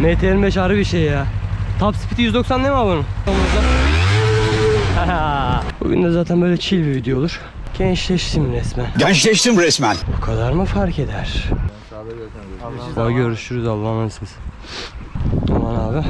MT-25 harbi bir şey ya. Top speed 190 değil mi abi bunun? Bugün de zaten böyle chill bir video olur. Gençleştim resmen. Gençleştim resmen. Bu kadar mı fark eder? Daha görüşürüz Allah'a emanetsiniz. Aman abi.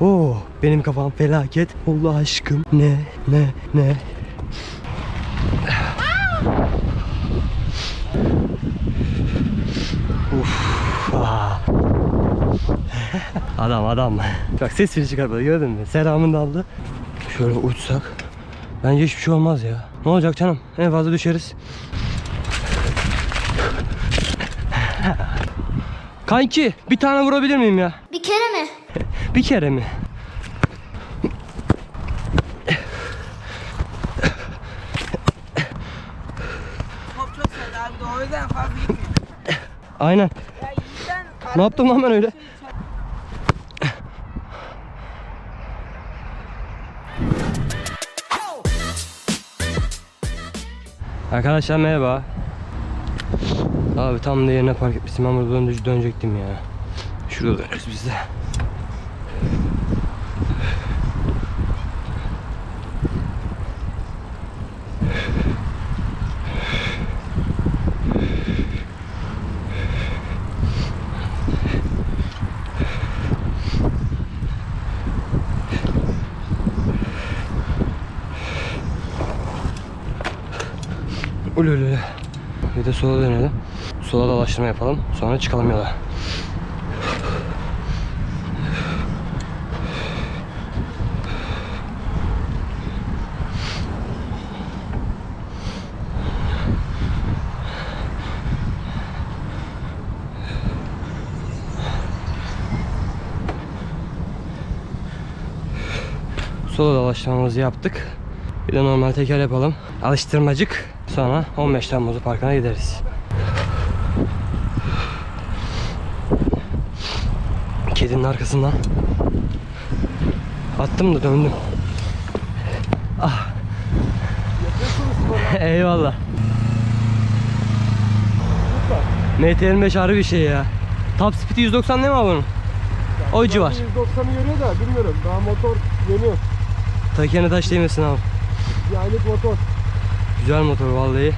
Oo, benim kafam felaket. Allah aşkım. Ne, ne, ne? Uf. ah. Adam adam. Bak ses bile çıkartmadı gördün mü? Selamını da aldı. Şöyle uçsak. Bence hiçbir şey olmaz ya. Ne olacak canım? En fazla düşeriz. Kanki bir tane vurabilir miyim ya? Bir kere mi? Bir kere mi? Aynen. Ya Ne yaptım lan ben öyle? Arkadaşlar merhaba. Abi tam da yerine park etmiştim. Ben burada dön- dönecektim ya. Şurada döneriz biz de. Ululü. Bir de sola dönelim. Sola dolaştırma yapalım. Sonra çıkalım yola. Sola dolaştırmamızı yaptık. Bir de normal teker yapalım. Alıştırmacık. Sonra 15 Temmuz Parkı'na gideriz. Kedinin arkasından attım da döndüm. Ah. Eyvallah. MT-25 harbi bir şey ya. Top speed 190 değil mi abi bunun? O civar. 190'ı görüyor da bilmiyorum. Daha motor yeni. Tekerine taş değmesin abi. Bir aylık motor. Güzel motor vallahi.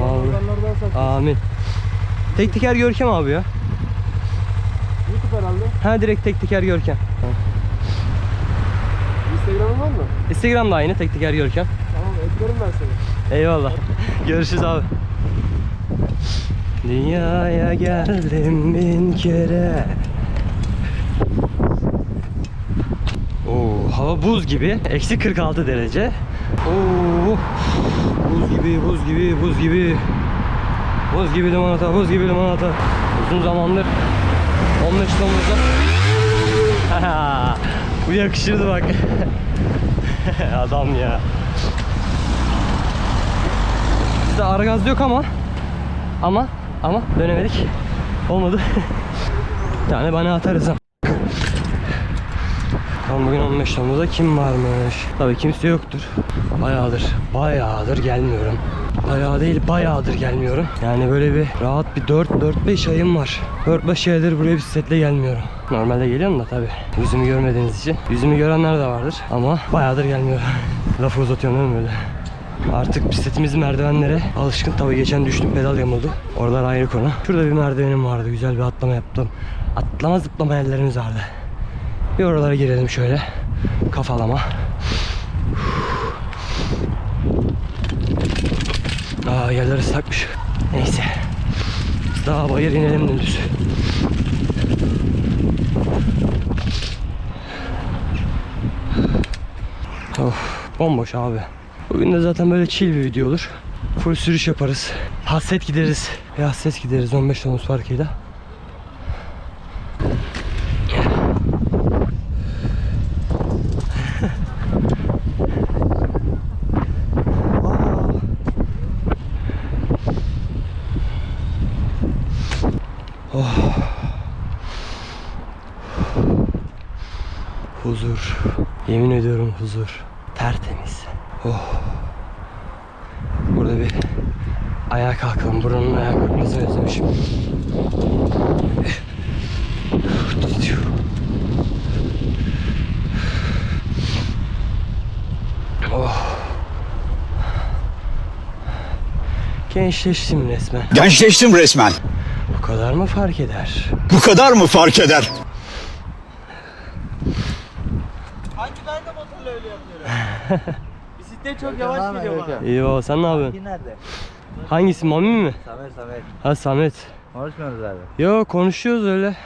Allah Vallahi. Amin. Tek teker Görkem abi ya. YouTube herhalde. Ha direkt tek teker Görkem. Instagram'ın var mı? Instagram'da aynı tek teker Görkem. Tamam eklerim ben seni. Eyvallah. Görüşürüz abi. Dünyaya geldim bin kere. Oo, hava buz gibi. Eksi 46 derece. Oo, buz gibi, buz gibi, buz gibi. Buz gibi limonata, buz gibi limonata. Uzun zamandır 15 Temmuz'da. Bu yakışırdı bak. Adam ya. Bizde ara gaz yok ama ama ama dönemedik. Olmadı. Tane bana atarız ama. Bakalım bugün 15 Temmuz'da kim varmış? Tabii kimse yoktur. Bayağıdır, bayağıdır gelmiyorum. Bayağı değil, bayağıdır gelmiyorum. Yani böyle bir rahat bir 4-4-5 ayım var. 4-5 aydır buraya bisikletle gelmiyorum. Normalde geliyorum da tabii. Yüzümü görmediğiniz için. Yüzümü görenler de vardır ama bayağıdır gelmiyorum. Lafı uzatıyorum değil mi böyle? Artık bisikletimiz merdivenlere alışkın. Tabii geçen düştüm pedal yamuldu. Oralar ayrı konu. Şurada bir merdivenim vardı. Güzel bir atlama yaptım. Atlama zıplama yerlerimiz vardı. Bir oralara girelim şöyle. Kafalama. Aa yerler ıslakmış. Neyse. Daha bayır inelim dümdüz. Of bomboş abi. Bugün de zaten böyle chill bir video olur. Full sürüş yaparız. Hasret gideriz. Bir hasret gideriz 15 Temmuz Parkı'yla. Huzur. Yemin ediyorum huzur. Tertemiz. Oh. Burada bir ayağa kalkalım. Buranın ayağa kalkmasını özlemişim. Oh. Gençleştim resmen. Gençleştim resmen. Bu kadar mı fark eder? Bu kadar mı fark eder? Hangi ben de motorla öyle yapıyorum? Bisiklet çok yavaş geliyor bana. İyi baba sen ne yapıyorsun? nerede? Hangisi Mami mi? Samet Samet. Ha Samet. Konuşmuyoruz abi. Yo konuşuyoruz öyle.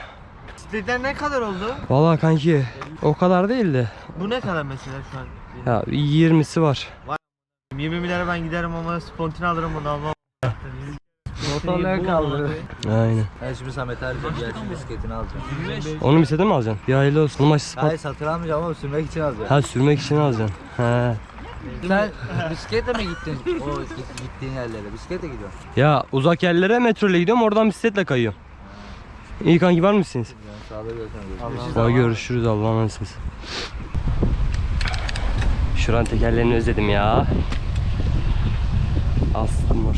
Bisikletler ne kadar oldu? Vallahi kanki o kadar değil de. Bu ne kadar mesela şu an? Ya 20'si var. 20 milyara ben giderim ama spontane alırım bunu almam. Motorları kaldı. Aynen. Ben şimdi Samet arayacağım. Gelsin bisikletini alacağım. Onu bisiklete mi alacaksın? Bir hayırlı olsun. Maç spot. Hayır satın almayacağım ama sürmek için alacağım. Ha sürmek için alacaksın. He. Sen bisikletle mi gittin? O git- gittiğin yerlere. Bisikletle gidiyorsun. Ya uzak yerlere metro ile gidiyorum oradan bisikletle kayıyorum. İyi kanki var mısınız? Sağda görüşürüz. Hadi görüşürüz Allah'a emanetsiniz. Şuran tekerlerini özledim ya. Asmur.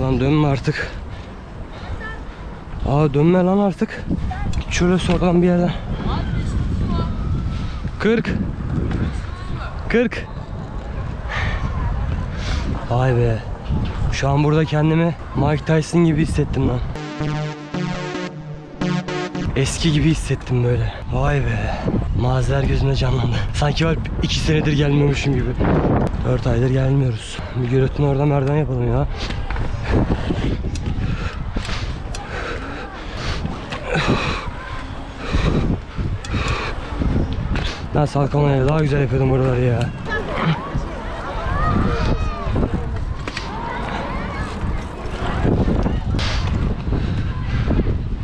Lan dönme artık. Aa dönme lan artık. Şöyle soldan bir yerden. 40 40 Vay be. Şu an burada kendimi Mike Tyson gibi hissettim lan. Eski gibi hissettim böyle. Vay be. Maziler gözümde canlandı. Sanki var iki senedir gelmiyormuşum gibi. Dört aydır gelmiyoruz. Bir gürültünü orada merdiven yapalım ya. Ben Salkamaya'da daha güzel yapıyordum buraları ya.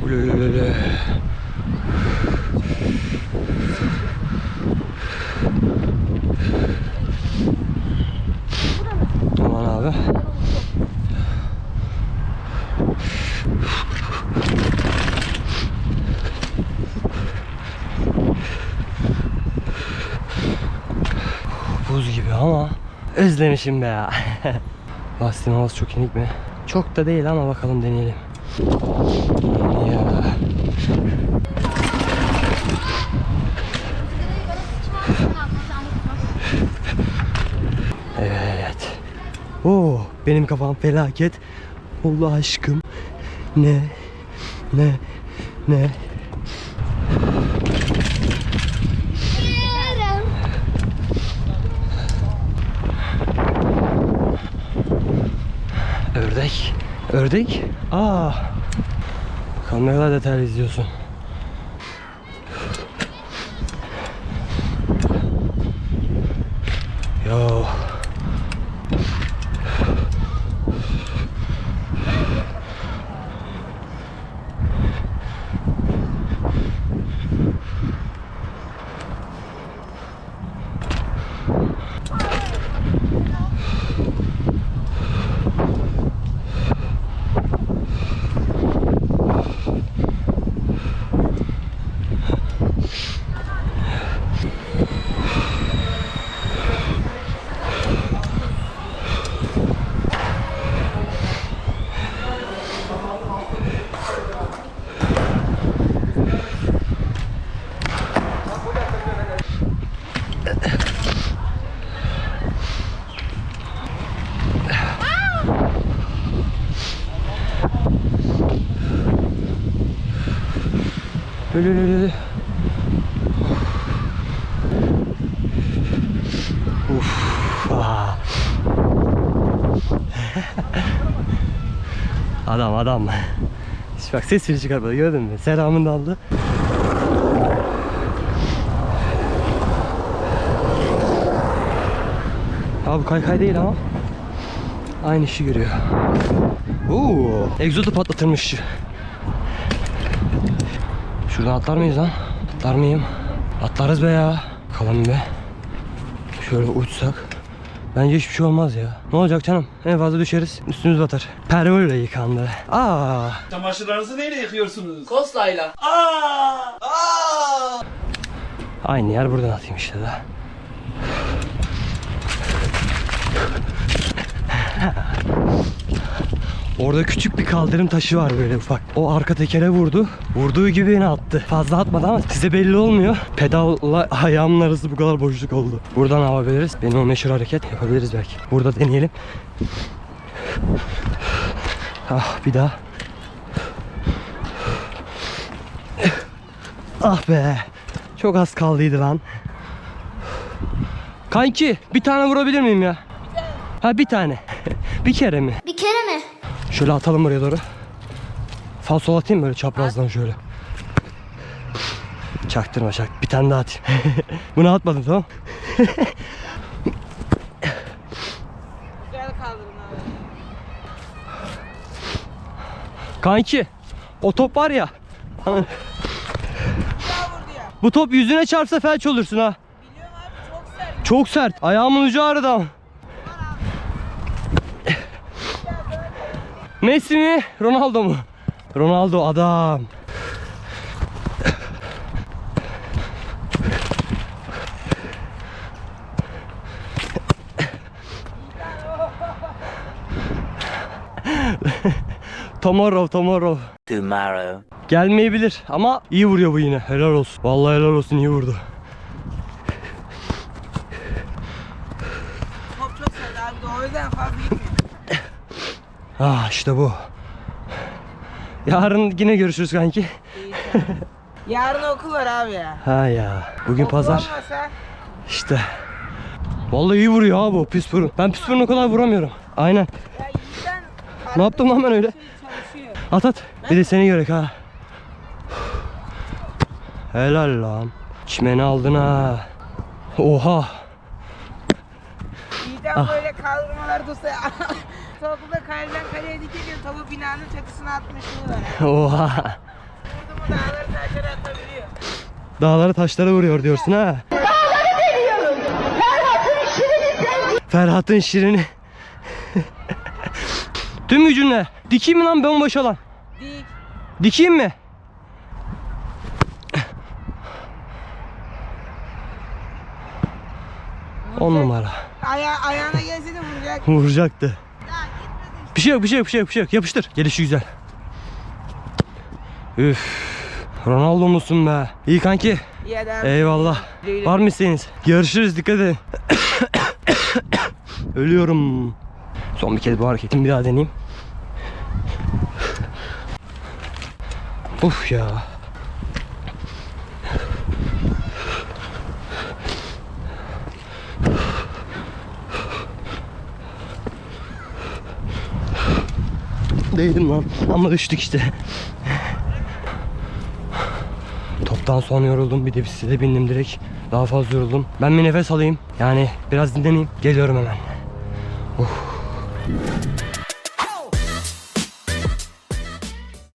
Ululululu. Aman abi. Buz gibi ama özlemişim be ya. Lastiğin havası çok inik mi? Çok da değil ama bakalım deneyelim. Ya. Evet. Oo, benim kafam felaket. Allah aşkım. Ne? Ne? Ne? Ördek. Ördek? Aa. Bakalım ne kadar detaylı izliyorsun. Yo. Lülülülü. Uf. Aa. Adam adam. Hiç bak ses bile çıkarmadı gördün mü? Selamını da aldı. Abi kaykay değil ama aynı işi görüyor. Oo, egzozu patlatırmış. Şuradan atlar mıyız lan? Atlar mıyım? Atlarız be ya. Bakalım be. Şöyle uçsak. Bence hiçbir şey olmaz ya. Ne olacak canım? En fazla düşeriz. Üstümüz batar. Pervol yıkandı. Aa. Çamaşırlarınızı neyle yıkıyorsunuz? Koslayla. Aa! Aa! Aynı yer buradan atayım işte de. Orada küçük bir kaldırım taşı var böyle ufak. O arka tekere vurdu. Vurduğu gibi yine attı. Fazla atmadı ama size belli olmuyor. Pedalla ayağımın arası bu kadar boşluk oldu. Buradan yapabiliriz. Benim o meşhur hareket yapabiliriz belki. Burada deneyelim. Ah bir daha. Ah be. Çok az kaldıydı lan. Kanki bir tane vurabilir miyim ya? Ha bir tane. bir kere mi? Bir kere mi? Şöyle atalım buraya doğru. Falso atayım böyle çaprazdan şöyle. Çaktırma çak. Bir tane daha atayım. Bunu atmadım tamam. Güzel kaldırın abi. Kanki o top var ya. Bu top yüzüne çarpsa felç olursun ha. Biliyorum abi çok sert. Çok sert. Ayağımın ucu ağrıdı ama. Messi mi? Ronaldo mu? Ronaldo adam. tomorrow, tomorrow. Tomorrow. Gelmeyebilir ama iyi vuruyor bu yine. Helal olsun. Vallahi helal olsun iyi vurdu. Top çok sert abi de o yüzden fazla gitmiyor. Ah işte bu. Yarın yine görüşürüz kanki. Yarın okul var abi ya. Ha ya. Bugün Okul pazar. olmasa İşte. Vallahi iyi vuruyor ha bu pis burun. Ben pis burun o kadar vuramıyorum. Aynen. ya yiğiden Ne yaptım lan ben öyle? şey çalışıyor. At at. Bir de seni görek ha. Helal lan. Çimeni aldın ha. Oha. Yiğiden Ah. böyle kaldırmalar dursa Okulda kaleden kaleye dikiyor topu binanın çatısına atmışlığı var. Oha. Vurdu mu dağları taşları atabiliyor. Dağlara taşlara vuruyor diyorsun ha. Ferhat'ın şirini. Tüm gücünle. Dikeyim mi lan bomboş olan? Dik. Dikeyim mi? On numara. Aya ayağına gelse de vuracak. Vuracaktı. Bir şey yok, bir şey yok, bir şey yok, bir şey yok. Yapıştır. Gelişi güzel. Üf. Ronaldo musun be? İyi kanki. İyi. Eyvallah. Var mı isteğiniz? Görüşürüz. Dikkat edin. Ölüyorum. Son bir kez bu hareketimi bir daha deneyeyim. Uf ya. Değdim lan ama düştük işte. Toptan sonra yoruldum bir de bisiklete bindim direkt. Daha fazla yoruldum. Ben bir nefes alayım. Yani biraz dinleneyim. Geliyorum hemen.